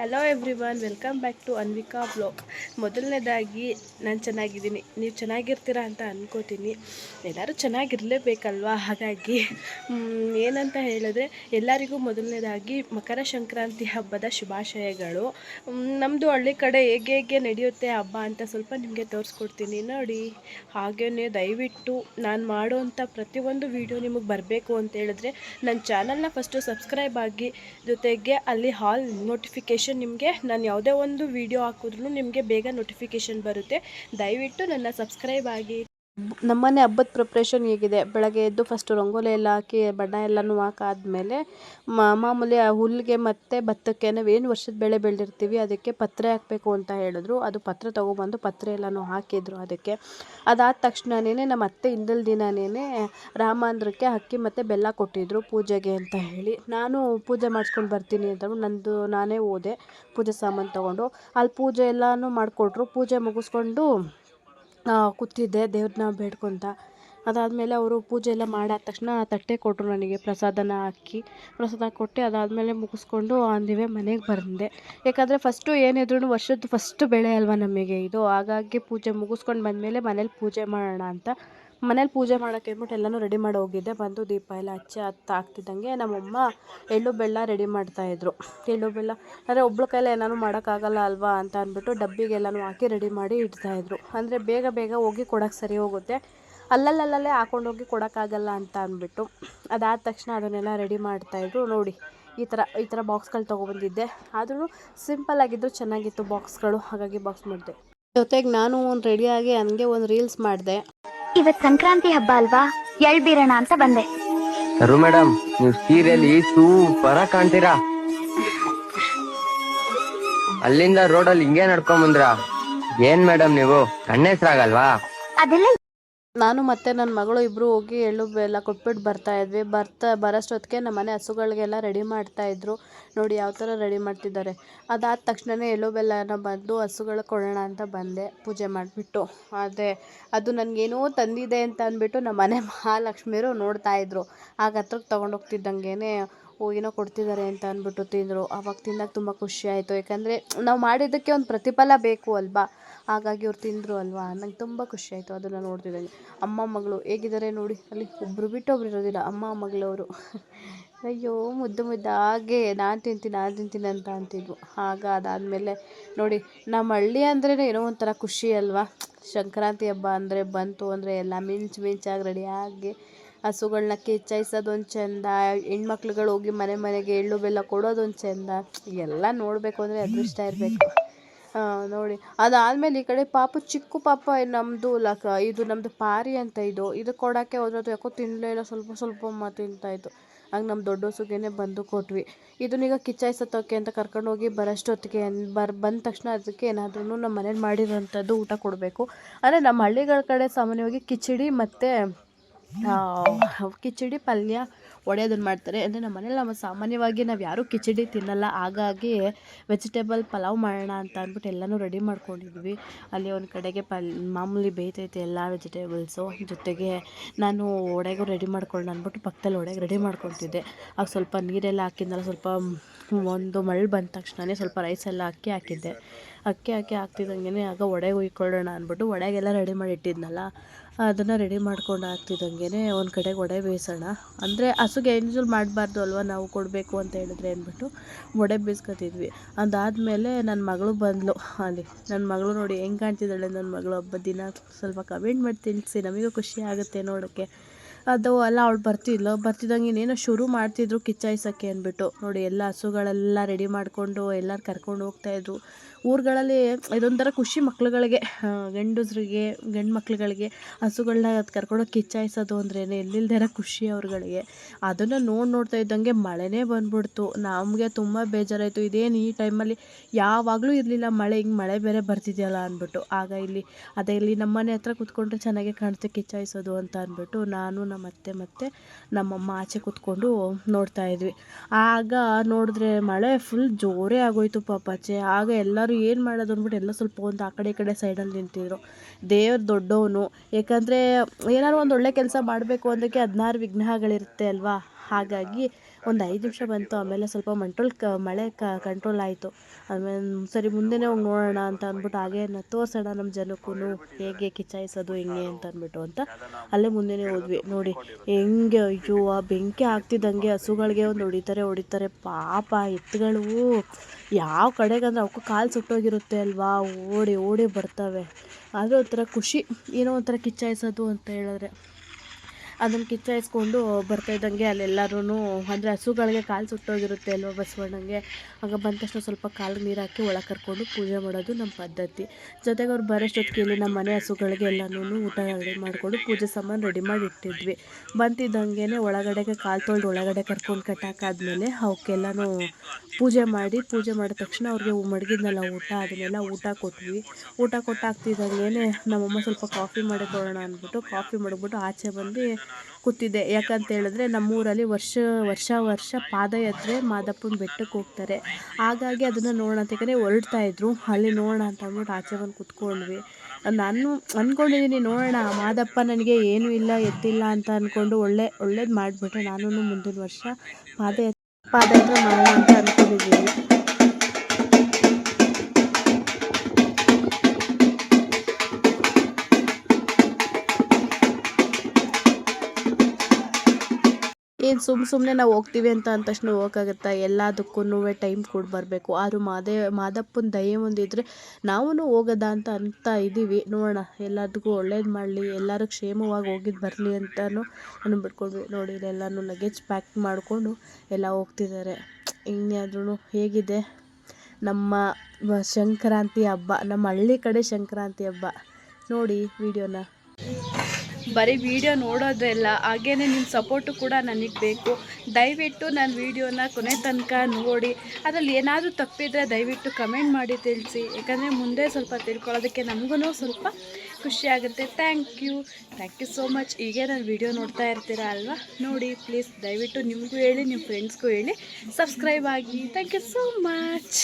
Hello everyone welcome back to Anvika blog ಮೊದಲನೇದಾಗಿ ನಾನು ಚೆನ್ನಾಗಿದ್ದೀನಿ. ನೀವು ಚೆನ್ನಾಗಿರ್ತೀರಾ ಅಂತ ಅಂದ್ಕೋತೀನಿ ಎಲ್ಲರೂ ಚೆನ್ನಾಗಿರಲೇಬೇಕಲ್ವಾ? ಹಾಗಾಗಿ ಏನಂತ ಹೇಳಿದ್ರೆ, ಎಲ್ಲರಿಗೂ ಮೊದಲನೇದಾಗಿ ಮಕರ ಸಂಕ್ರಾಂತಿ ಹಬ್ಬದ ಶುಭಾಶಯಗಳು. ನಮ್ಮದು ಹಳ್ಳಿ ಕಡೆ ಹೇಗೆ ಹೇಗೆ ನಡೆಯುತ್ತೆ ಹಬ್ಬ ಅಂತ ಸ್ವಲ್ಪ ನಿಮಗೆ ತೋರಿಸ್ಕೊಡ್ತೀನಿ. ನೋಡಿ ಹಾಗೆಯೇ ದಯವಿಟ್ಟು ನಾನು ಮಾಡುವಂಥ ಪ್ರತಿಯೊಂದು ವಿಡಿಯೋ ನಿಮಗೆ ಬರಬೇಕು ಅಂತ ಹೇಳಿದ್ರೆ ನನ್ನ ಚಾನಲ್ನ ಫಸ್ಟು ಸಬ್ಸ್ಕ್ರೈಬ್ ಆಗಿ ಜೊತೆಗೆ ಅಲ್ಲಿ ಹಾಲ್ ನೋಟಿಫಿಕೇಷನ್ ನಿಮಗೆ. ನಾನು ಯಾವುದೇ ಒಂದು ವಿಡಿಯೋ ಹಾಕಿದ್ರು ನಿಮಗೆ ಬೇಗ ನೋಟಿಫಿಕೇಷನ್ ಬರುತ್ತೆ. ದಯವಿಟ್ಟು ನನ್ನ ಸಬ್ಸ್ಕ್ರೈಬ್ ಆಗಿ. ನಮ್ಮನೆ ಹಬ್ಬದ ಪ್ರಿಪ್ರೇಷನ್ ಹೇಗಿದೆ? ಬೆಳಗ್ಗೆ ಎದ್ದು ಫಸ್ಟು ರಂಗೋಲಿ ಎಲ್ಲ ಹಾಕಿ, ಬಣ್ಣ ಎಲ್ಲನೂ ಹಾಕಾದ್ಮೇಲೆ ಮಾಮೂಲಿ ಆ ಹುಲ್ಲಿಗೆ ಮತ್ತು ಭತ್ತಕ್ಕೆ ಏನು ವರ್ಷದ ಬೆಳೆ ಬೆಳೆದಿರ್ತೀವಿ, ಅದಕ್ಕೆ ಪತ್ರೆ ಹಾಕಬೇಕು ಅಂತ ಹೇಳಿದ್ರು. ಅದು ಪತ್ರೆ ತೊಗೊಬಂದು ಪತ್ರೆ ಎಲ್ಲನೂ ಹಾಕಿದ್ರು ಅದಕ್ಕೆ. ಅದಾದ ತಕ್ಷಣನೇ ನಮ್ಮ ಅತ್ತೆ ಹಿಂದಲ್ ದಿನನೇ ರಾಮಾಂಧ್ರಕ್ಕೆ ಅಕ್ಕಿ ಮತ್ತು ಬೆಲ್ಲ ಕೊಟ್ಟಿದ್ರು ಪೂಜೆಗೆ ಅಂತ ಹೇಳಿ. ನಾನು ಪೂಜೆ ಮಾಡಿಸ್ಕೊಂಡು ಬರ್ತೀನಿ ಅಂತ ನಂದು, ನಾನೇ ಹೋದೆ ಪೂಜೆ ಸಾಮಾನು ತೊಗೊಂಡು. ಅಲ್ಲಿ ಪೂಜೆ ಎಲ್ಲನೂ ಮಾಡಿಕೊಟ್ರು. ಪೂಜೆ ಮುಗಿಸ್ಕೊಂಡು ಕೂತಿದ್ದೆ ದೇವ್ರನ್ನ ಬೇಡ್ಕೊತ. ಅದಾದಮೇಲೆ ಅವರು ಪೂಜೆ ಎಲ್ಲ ಮಾಡಾದ ತಕ್ಷಣ ತಟ್ಟೆ ಕೊಟ್ಟರು ನನಗೆ ಪ್ರಸಾದನ ಹಾಕಿ. ಪ್ರಸಾದ ಕೊಟ್ಟು ಅದಾದಮೇಲೆ ಮುಗಿಸ್ಕೊಂಡು ಆನ್ ದಿ ವೇ ಮನೆಗೆ ಬಂದೆ. ಯಾಕಂದರೆ ಫಸ್ಟು ಏನಿದ್ರು ವರ್ಷದ ಫಸ್ಟ್ ಬೆಳೆ ಅಲ್ವಾ ನಮಗೆ ಇದು. ಹಾಗಾಗಿ ಪೂಜೆ ಮುಗಿಸ್ಕೊಂಡು ಬಂದಮೇಲೆ ಮನೇಲಿ ಪೂಜೆ ಮಾಡೋಣ ಅಂತ ಮನೇಲಿ ಪೂಜೆ ಮಾಡೋಕ್ಕೆ ಅಂದ್ಬಿಟ್ಟು ಎಲ್ಲನೂ ರೆಡಿ ಮಾಡಿ ಹೋಗಿದ್ದೆ. ಬಂದು ದೀಪ ಎಲ್ಲ ಹಚ್ಚಿ ಹತ್ತು ಆಗ್ತಿದ್ದಂಗೆ ನಮ್ಮಮ್ಮ ಎಳ್ಳು ಬೆಲ್ಲ ರೆಡಿ ಮಾಡ್ತಾಯಿದ್ರು ಎಳ್ಳು ಬೆಲ್ಲ ಅಂದರೆ ಒಬ್ಳ ಕೈಲಿ ಏನಾನು ಮಾಡೋಕ್ಕಾಗಲ್ಲ ಅಲ್ವಾ ಅಂತ ಅಂದ್ಬಿಟ್ಟು ಡಬ್ಬಿಗೆಲ್ಲನೂ ಹಾಕಿ ರೆಡಿ ಮಾಡಿ ಇಡ್ತಾಯಿದ್ರು ಅಂದರೆ ಬೇಗ ಬೇಗ ಹೋಗಿ ಕೊಡೋಕೆ ಸರಿ ಹೋಗುತ್ತೆ. ಅಲ್ಲಲ್ಲಲ್ಲೇ ಹಾಕೊಂಡೋಗಿ ಕೊಡೋಕ್ಕಾಗಲ್ಲ ಅಂತ ಅಂದ್ಬಿಟ್ಟು ಅದಾದ ತಕ್ಷಣ ಅದನ್ನೆಲ್ಲ ರೆಡಿ ಮಾಡ್ತಾಯಿದ್ರು ನೋಡಿ, ಈ ಥರ ಈ ಥರ ಬಾಕ್ಸ್ಗಳು ತೊಗೊಬಂದಿದ್ದೆ ಆದ್ರೂ ಸಿಂಪಲ್ ಆಗಿದ್ದು ಚೆನ್ನಾಗಿತ್ತು ಬಾಕ್ಸ್ಗಳು. ಹಾಗಾಗಿ ಬಾಕ್ಸ್ ಮಾಡಿದೆ. ಜೊತೆಗೆ ನಾನು ಒಂದು ರೆಡಿಯಾಗಿ ಹಂಗೆ ಒಂದು ರೀಲ್ಸ್ ಮಾಡಿದೆ. ಇವತ್ ಸಂಕ್ರಾಂತಿ ಹಬ್ಬ ಅಲ್ವಾ? ಎಳ್ ಬೀರೋಣ ಅಂತ ಬಂದೆ. ಸರು ಮೇಡಮ್ ನೀವು ಸೀರೆಯಲ್ಲಿ ಸೂಪರ್ ಕಾಣ್ತೀರಾ? ಅಲ್ಲಿಂದ ರೋಡಲ್ಲಿ ಹಿಂಗೆ ನಡ್ಕೊಂಡ್ ಬಂದ್ರ? ಏನ್ ಮೇಡಮ್ ನೀವು? ಕಣ್ಣೆಸ್ರಾಗಲ್ವಾ ಅದೆಲ್ಲ ನಾನು ಮತ್ತು ನನ್ನ ಮಗಳು ಇಬ್ಬರು ಹೋಗಿ ಎಳ್ಳು ಬೆಲ್ಲ ಕೊಟ್ಬಿಟ್ಟು ಬರ್ತಾ ಇದ್ವಿ. ಬರ್ತಾ ಬರೋಷ್ಟೊತ್ತಿಗೆ ನಮ್ಮ ಮನೆ ಹಸುಗಳಿಗೆಲ್ಲ ರೆಡಿ ಮಾಡ್ತಾಯಿದ್ರು ನೋಡಿ ಯಾವ ಥರ ರೆಡಿ ಮಾಡ್ತಿದ್ದಾರೆ. ಅದಾದ ತಕ್ಷಣವೇ ಎಳ್ಳು ಬೆಲ್ಲನ ಬಂದು ಹಸುಗಳಿಗೆ ಕೊಡೋಣ ಅಂತ ಬಂದೆ ಪೂಜೆ ಮಾಡಿಬಿಟ್ಟು. ಆದರೆ ಅದು ನನಗೇನೋ ತಂದಿದೆ ಅಂತ ಅಂದ್ಬಿಟ್ಟು ನಮ್ಮ ಮನೆ ಮಹಾಲಕ್ಷ್ಮಿಯರು ನೋಡ್ತಾ ಇದ್ರು. ಆಗ ಹತ್ರಕ್ಕೆ ತೊಗೊಂಡೋಗ್ತಿದ್ದಂಗೆ ಓ ಏನೋ ಕೊಡ್ತಿದ್ದಾರೆ ಅಂತ ಅಂದ್ಬಿಟ್ಟು ತಿಂದರು. ಆವಾಗ ತಿಂದಾಗ ತುಂಬ ಖುಷಿ ಆಯಿತು. ಯಾಕಂದರೆ ನಾವು ಮಾಡಿದ್ದಕ್ಕೆ ಒಂದು ಪ್ರತಿಫಲ ಬೇಕು ಅಲ್ವಾ? ಹಾಗಾಗಿ ಅವ್ರು ತಿಂದರು ಅಲ್ವಾ? ನಂಗೆ ತುಂಬ ಖುಷಿ ಆಯಿತು ಅದನ್ನು ನೋಡ್ತಿದ್ದಂಗೆ. ಅಮ್ಮ, ಮಗಳು ಹೇಗಿದ್ದಾರೆ ನೋಡಿ? ಅಲ್ಲಿ ಒಬ್ಬರು ಬಿಟ್ಟು ಒಬ್ರು ಇರೋದಿಲ್ಲ. ಅಮ್ಮ ಮಗಳವರು ಅಯ್ಯೋ, ಮುದ್ದು ಮುದ್ದಾಗೆ ನಾನು ತಿಂತೀನಿ ನಾನು ತಿಂತೀನಿ ಅಂತ ಅಂತಿದ್ವು. ಆಗ ಅದಾದಮೇಲೆ ನೋಡಿ ನಮ್ಮ ಹಳ್ಳಿ ಅಂದ್ರೇ ಏನೋ ಒಂಥರ ಖುಷಿ ಅಲ್ವಾ? ಸಂಕ್ರಾಂತಿ ಹಬ್ಬ ಅಂದರೆ ಬಂತು ಅಂದರೆ ಎಲ್ಲ ಮಿಂಚು ಮಿಂಚಾಗಿ ರೆಡಿಯಾಗಿ ಹಸುಗಳನ್ನ ಕಿಚ್ಚಾಯಿಸೋದೊಂದು ಚೆಂದ, ಹೆಣ್ಮಕ್ಳುಗಳು ಹೋಗಿ ಮನೆ ಮನೆಗೆ ಎಳ್ಳು ಬೆಲ್ಲ ಕೊಡೋದೊಂದು ಚೆಂದ. ಎಲ್ಲ ನೋಡಬೇಕು ಅಂದರೆ ಅದೃಷ್ಟ ಇರಬೇಕು. ನೋಡಿ. ಅದಾದಮೇಲೆ ಈ ಕಡೆ ಪಾಪು, ಚಿಕ್ಕ ಪಾಪ ನಮ್ಮದು ಲಕ, ಇದು ನಮ್ಮದು ಪಾರಿ ಅಂತ ಇದು. ಇದು ಕೊಡೋಕ್ಕೆ ಹೋದ್ರದ್ದು ಯಾಕೋ ತಿನ್ನಲೇ ಇಲ್ಲ, ಸ್ವಲ್ಪ ಸ್ವಲ್ಪ ಮತ್ತು ತಿಂತಾಯಿತ್ತು. ಹಂಗೆ ನಮ್ಮ ದೊಡ್ಡ ಹಸುಗೇನೆ ಬಂದು ಕೊಟ್ವಿ. ಇದನ್ನೀಗ ಕಿಚ್ಚಾಯಿಸತ್ತೋಕೆ ಅಂತ ಕರ್ಕೊಂಡೋಗಿ ಬರೋಷ್ಟೊತ್ತಿಗೆ ಬರ್, ಬಂದ ತಕ್ಷಣ ಅದಕ್ಕೆ ಏನಾದ್ರೂ ನಮ್ಮ ಮನೇಲಿ ಮಾಡಿರೋಂಥದ್ದು ಊಟ ಕೊಡಬೇಕು. ಅಂದರೆ ನಮ್ಮ ಹಳ್ಳಿಗಳ ಕಡೆ ಸಾಮಾನ್ಯವಾಗಿ ಕಿಚಡಿ ಮತ್ತು ಕಿಚಡಿ ಪಲ್ಯ ಒಡೆಯೋದನ್ನು ಮಾಡ್ತಾರೆ. ಅಂದರೆ ನಮ್ಮ ಮನೇಲಿ ನಾವು ಸಾಮಾನ್ಯವಾಗಿ ನಾವು ಯಾರೂ ಕಿಚಡಿ ತಿನ್ನಲ್ಲ. ಹಾಗಾಗಿ ವೆಜಿಟೇಬಲ್ ಪಲಾವ್ ಮಾಡೋಣ ಅಂತ ಅಂದ್ಬಿಟ್ಟು ಎಲ್ಲನೂ ರೆಡಿ ಮಾಡ್ಕೊಂಡಿದ್ವಿ. ಅಲ್ಲಿ ಒಂದು ಕಡೆಗೆ ಪಲ್, ಮಾಮೂಲಿ ಬೇಯ್ತೈತೆ ಎಲ್ಲ ವೆಜಿಟೇಬಲ್ಸು ಜೊತೆಗೆ ನಾನು ಒಡೆಗೂ ರೆಡಿ ಮಾಡ್ಕೊಳ್ಳೋಣ ಅಂದ್ಬಿಟ್ಟು ಪಕ್ಕದಲ್ಲಿ ಒಡೆಗೆ ರೆಡಿ ಮಾಡ್ಕೊತಿದ್ದೆ. ಆಗ ಸ್ವಲ್ಪ ನೀರೆಲ್ಲ ಹಾಕಿದ್ನಲ್ಲ, ಸ್ವಲ್ಪ ಒಂದು ಮಳೆ ಬಂದ ತಕ್ಷಣವೇ ಸ್ವಲ್ಪ ರೈಸ್ ಎಲ್ಲ ಅಕ್ಕಿ ಹಾಕಿದ್ದೆ. ಅಕ್ಕಿ ಹಾಕಿ ಹಾಕ್ತಿದ್ದಂಗೆ ಆಗ ಒಡೆಗೆ ಹುಯ್ಕೊಳ್ಳೋಣ ಅಂದ್ಬಿಟ್ಟು ಒಡೆಗೆಲ್ಲ ರೆಡಿ ಮಾಡಿ ಇಟ್ಟಿದ್ನಲ್ಲ. ಅದನ್ನು ರೆಡಿ ಮಾಡ್ಕೊಂಡು ಹಾಕ್ತಿದ್ದಂಗೆ ಒಂದು ಕಡೆ ವಡೆ ಬೇಯಿಸೋಣ. ಅಂದರೆ ಹಸುಗೆ ಎಂಜಲ್ ಮಾಡಬಾರ್ದು ಅಲ್ವಾ ನಾವು ಕೊಡಬೇಕು ಅಂತ ಹೇಳಿದ್ರೆ ಅಂದ್ಬಿಟ್ಟು ವಡೆ ಬೇಯಿಸ್ಕೊತಿದ್ವಿ. ಅದಾದಮೇಲೆ ನನ್ನ ಮಗಳು ಬಂದಳು ಅಲ್ಲಿ ನನ್ನ ಮಗಳು ನೋಡಿ ಹೆಂಗೆ ಕಾಣ್ತಿದ್ದಾಳೆ ನನ್ನ ಮಗಳು. ಹಬ್ಬದ ದಿನ ಸ್ವಲ್ಪ ಕಮೆಂಟ್ ಮಾಡಿ ತಿಳಿಸಿ. ನಮಗೂ ಖುಷಿ ಆಗುತ್ತೆ ನೋಡೋಕ್ಕೆ ಅದು ಅಲ್ಲ ಅವಳು ಬರ್ತಿದ್ಲು. ಬರ್ತಿದ್ದಂಗೆ ಇನ್ನೇನೋ ಶುರು ಮಾಡ್ತಿದ್ರು ಕಿಚ್ಚಾಯಿಸೋಕ್ಕೆ ಅಂದ್ಬಿಟ್ಟು. ನೋಡಿ, ಎಲ್ಲ ಹಸುಗಳೆಲ್ಲ ರೆಡಿ ಮಾಡಿಕೊಂಡು ಎಲ್ಲರೂ ಕರ್ಕೊಂಡು ಹೋಗ್ತಾಯಿದ್ರು ಊರುಗಳಲ್ಲಿ ಇದೊಂಥರ ಖುಷಿ ಮಕ್ಳುಗಳಿಗೆ ಗಂಡಸ್ರಿಗೆ, ಗಂಡು ಮಕ್ಳುಗಳಿಗೆ ಹಸುಗಳನ್ನ ಅದು ಕರ್ಕೊಂಡೋಗಿ ಕಿಚ್ಚಾಯಿಸೋದು ಅಂದ್ರೇ ಎಲ್ಲಿಲ್ದೇ ಇರೋ ಖುಷಿ ಅವ್ರುಗಳಿಗೆ. ಅದನ್ನು ನೋಡಿ ನೋಡ್ತಾ ಇದ್ದಂಗೆ ಮಳೆನೇ ಬಂದ್ಬಿಡ್ತು. ನಮಗೆ ತುಂಬ ಬೇಜಾರಾಯಿತು. ಇದೇನು ಈ ಟೈಮಲ್ಲಿ ಯಾವಾಗಲೂ ಇರಲಿಲ್ಲ ಮಳೆ, ಹಿಂಗೆ ಮಳೆ ಬೇರೆ ಬರ್ತಿದೆಯಲ್ಲ ಅಂದ್ಬಿಟ್ಟು. ಆಗ ಇಲ್ಲಿ, ಅದೇ ಇಲ್ಲಿ ನಮ್ಮನೆ ಹತ್ರ ಕೂತ್ಕೊಂಡ್ರೆ ಚೆನ್ನಾಗೆ ಕಾಣುತ್ತೆ ಕಿಚ್ಚಾಯಿಸೋದು ಅಂತ ಅಂದ್ಬಿಟ್ಟು ನಾನು ನಮ್ಮ ಅತ್ತೆ ಮತ್ತು ನಮ್ಮಮ್ಮ ಆಚೆ ಕೂತ್ಕೊಂಡು ನೋಡ್ತಾ ಇದ್ವಿ. ಆಗ ನೋಡಿದ್ರೆ ಮಳೆ ಫುಲ್ ಜೋರೇ ಆಗೋಯ್ತು ಪಾಪಾಚೆ ಆಗ ಎಲ್ಲರೂ ಏನು ಮಾಡೋದು ಅಂದ್ಬಿಟ್ಟು ಎಲ್ಲ ಸ್ವಲ್ಪ ಒಂದು ಆ ಕಡೆ ಈ ಕಡೆ ಸೈಡಲ್ಲಿ ನಿಂತಿದ್ರು. ದೇವ್ರು ದೊಡ್ಡವನು. ಯಾಕಂದರೆ ಏನಾದ್ರು ಒಂದು ಒಳ್ಳೆ ಕೆಲಸ ಮಾಡಬೇಕು ಅಂದಕ್ಕೆ ಹದಿನಾರು ವಿಘ್ನಗಳಿರುತ್ತೆ ಅಲ್ವಾ? ಹಾಗಾಗಿ ಒಂದು ಐದು ನಿಮಿಷ ಬಂತು, ಆಮೇಲೆ ಸ್ವಲ್ಪ ಮಂಟ್ರೋಲ್ ಕ, ಮಳೆ ಕ ಕಂಟ್ರೋಲ್ ಆಯಿತು. ಆಮೇಲೆ ಸರಿ ಮುಂದೆನೇ ಹೋಗಿ ನೋಡೋಣ ಅಂತ ಅಂದ್ಬಿಟ್ಟು ಹಾಗೆ ತೋರಿಸೋಣ ನಮ್ಮ ಜನಕ್ಕೂ ಹೇಗೆ ಕಿಚಾಯಿಸೋದು ಹೆಂಗೆ ಅಂತ ಅಂದ್ಬಿಟ್ಟು ಅಂತ ಅಲ್ಲೇ ಮುಂದೆನೇ ಹೋದ್ವಿ. ನೋಡಿ ಹೆಂಗೆ ಅಯ್ಯೋ, ಆ ಬೆಂಕಿ ಆಗ್ತಿದ್ದಂಗೆ ಹಸುಗಳಿಗೆ ಒಂದು ಹೊಡಿತಾರೆ ಹೊಡಿತಾರೆ. ಪಾಪ ಎತ್ತುಗಳು ಯಾವ ಕಡೆಗಂದ್ರೆ ಅವಕ್ಕೂ ಕಾಲು ಸುಟ್ಟೋಗಿರುತ್ತೆ ಅಲ್ವಾ? ಓಡಿ ಓಡಿ ಬರ್ತವೆ. ಆದರೆ ಒಂಥರ ಖುಷಿ, ಏನೋ ಒಂಥರ ಕಿಚ್ಚಾಯಿಸೋದು ಅಂತ ಹೇಳಿದ್ರೆ. ಅದನ್ನು ಕಿಚ್ಚಾಯಿಸ್ಕೊಂಡು ಬರ್ತಾ ಇದ್ದಂಗೆ ಅಲ್ಲೆಲ್ಲರೂ ಅಂದರೆ ಹಸುಗಳಿಗೆ ಕಾಲು ಸುಟ್ಟೋಗಿರುತ್ತೆ ಅಲ್ವ ಬಸವಣ್ಣಂಗೆ. ಆಗ ಬಂದ ತಕ್ಷಣ ಸ್ವಲ್ಪ ಕಾಲು ನೀರು ಹಾಕಿ ಒಳಗೆ ಕರ್ಕೊಂಡು ಪೂಜೆ ಮಾಡೋದು ನಮ್ಮ ಪದ್ಧತಿ. ಜೊತೆಗೆ ಅವ್ರು ಬರೋಷ್ಟೊತ್ತಿಗೆ ಇಲ್ಲಿ ನಮ್ಮ ಮನೆ ಹಸುಗಳಿಗೆ ಎಲ್ಲನೂ ಊಟ ರೆಡಿ ಮಾಡಿಕೊಂಡು ಪೂಜೆ ಸಾಮಾನು ರೆಡಿ ಮಾಡಿ ಇಟ್ಟಿದ್ವಿ. ಬಂತಿದ್ದಂಗೆ ಒಳಗಡೆಗೆ ಕಾಲು ತೊಳೆದು ಒಳಗಡೆ ಕರ್ಕೊಂಡು ಕಟ್ಟಾಕಾದ್ಮೇಲೆ ಅವಕ್ಕೆಲ್ಲನೂ ಪೂಜೆ ಮಾಡಿ, ಪೂಜೆ ಮಾಡಿದ ತಕ್ಷಣ ಅವ್ರಿಗೆ ಮಡಗಿದ್ನಲ್ಲ ಊಟ, ಅದನ್ನೆಲ್ಲ ಊಟ ಕೊಟ್ವಿ. ಊಟ ಕೊಟ್ಟಾಗ್ತಿದ್ದಂಗೆ ನಮ್ಮಮ್ಮ ಸ್ವಲ್ಪ ಕಾಫಿ ಮಾಡಿ ಕೊಡೋಣ ಅಂದ್ಬಿಟ್ಟು ಕಾಫಿ ಮಾಡಿಬಿಟ್ಟು ಆಚೆ ಬಂದು ಕೂತಿದ್ದೆ ಯಾಕಂತ ಹೇಳಿದ್ರೆ ನಮ್ಮೂರಲ್ಲಿ ವರ್ಷ ವರ್ಷ ವರ್ಷ ಪಾದಯಾತ್ರೆ ಮಾದಪ್ಪನ ಬೆಟ್ಟಕ್ಕೆ ಹೋಗ್ತಾರೆ. ಹಾಗಾಗಿ ಅದನ್ನು ನೋಡೋಣ ಹೊರಡ್ತಾ ಇದ್ರು. ಅಲ್ಲಿ ನೋಡೋಣ ಅಂತ ಅಂದ್ಬಿಟ್ಟು ಆಚೆ ಬಂದು ಕೂತ್ಕೊಂಡ್ವಿ. ನಾನು ಅಂದ್ಕೊಂಡಿದ್ದೀನಿ ನೋಡೋಣ. ಮಾದಪ್ಪ ನನಗೆ ಏನೂ ಇಲ್ಲ, ಎತ್ತಿಲ್ಲ ಅಂತ ಅಂದ್ಕೊಂಡು ಒಳ್ಳೆ, ಒಳ್ಳೇದು ಮಾಡಿಬಿಟ್ರೆ ನಾನು ಮುಂದಿನ ವರ್ಷ ಪಾದಯಾತ್ರೆ ಪಾದಯಾತ್ರೆ ಮಾಡೋಣ ಅಂತ ಅಂದ್ಕೊಂಡಿದ್ದೀನಿ ಏನು ಸುಮ್ಮ ಸುಮ್ಮನೆ ನಾವು ಹೋಗ್ತೀವಿ ಅಂತ ಅಂದ ತಕ್ಷಣ ಹೋಗೋಕ್ಕಾಗತ್ತಾ ಎಲ್ಲದಕ್ಕೂ ಟೈಮ್ ಕೊಡಿ ಬರಬೇಕು. ಆದರೂ ಮಾದೇ, ಮಾದಪ್ಪನ ದಯೆ ಒಂದಿದ್ರೆ ನಾವೂ ಹೋಗೋದ ಅಂತ ಅಂತ ಇದ್ದೀವಿ ನೋಡೋಣ ಎಲ್ಲದಕ್ಕೂ ಒಳ್ಳೇದು ಮಾಡಲಿ, ಎಲ್ಲರೂ ಕ್ಷೇಮವಾಗಿ ಹೋಗಿದ್ದು ಬರಲಿ ಅಂತಲೂ ಅಂದ್ಬಿಟ್ಕೊಂಡ್ವಿ ನೋಡಿ ಎಲ್ಲನೂ ಲಗೇಜ್ ಪ್ಯಾಕ್ ಮಾಡಿಕೊಂಡು ಎಲ್ಲ ಹೋಗ್ತಿದ್ದಾರೆ ಇನ್ಯಾದ್ರೂ ಹೇಗಿದೆ ನಮ್ಮ ಸಂಕ್ರಾಂತಿ ಹಬ್ಬ, ನಮ್ಮ ಹಳ್ಳಿ ಕಡೆ ಸಂಕ್ರಾಂತಿ ಹಬ್ಬ. ನೋಡಿ, ವಿಡಿಯೋನ. ಬರೀ ವಿಡಿಯೋ ನೋಡೋದೆಲ್ಲ ಹಾಗೇ ನಿಮ್ಮ ಸಪೋರ್ಟು ಕೂಡ ನನಗೆ ಬೇಕು. ದಯವಿಟ್ಟು ನನ್ನ ವಿಡಿಯೋನ ಕೊನೆ ತನಕ ನೋಡಿ. ಅದರಲ್ಲಿ ಏನಾದರೂ ತಪ್ಪಿದರೆ ದಯವಿಟ್ಟು ಕಮೆಂಟ್ ಮಾಡಿ ತಿಳಿಸಿ. ಯಾಕಂದರೆ ಮುಂದೆ ಸ್ವಲ್ಪ ತಿಳ್ಕೊಳ್ಳೋದಕ್ಕೆ ನಮಗೂ ಸ್ವಲ್ಪ ಖುಷಿ ಆಗುತ್ತೆ. Thank you thank you so much ಹೀಗೆ ನಾನು ವಿಡಿಯೋ ನೋಡ್ತಾ ಇರ್ತೀರಾ ಅಲ್ವಾ? ನೋಡಿ ಪ್ಲೀಸ್ ದಯವಿಟ್ಟು ನಿಮಗೂ ಹೇಳಿ ನಿಮ್ಮ ಫ್ರೆಂಡ್ಸ್ಗೂ ಹೇಳಿ. ಸಬ್ಸ್ಕ್ರೈಬ್ ಆಗಿ. Thank you so much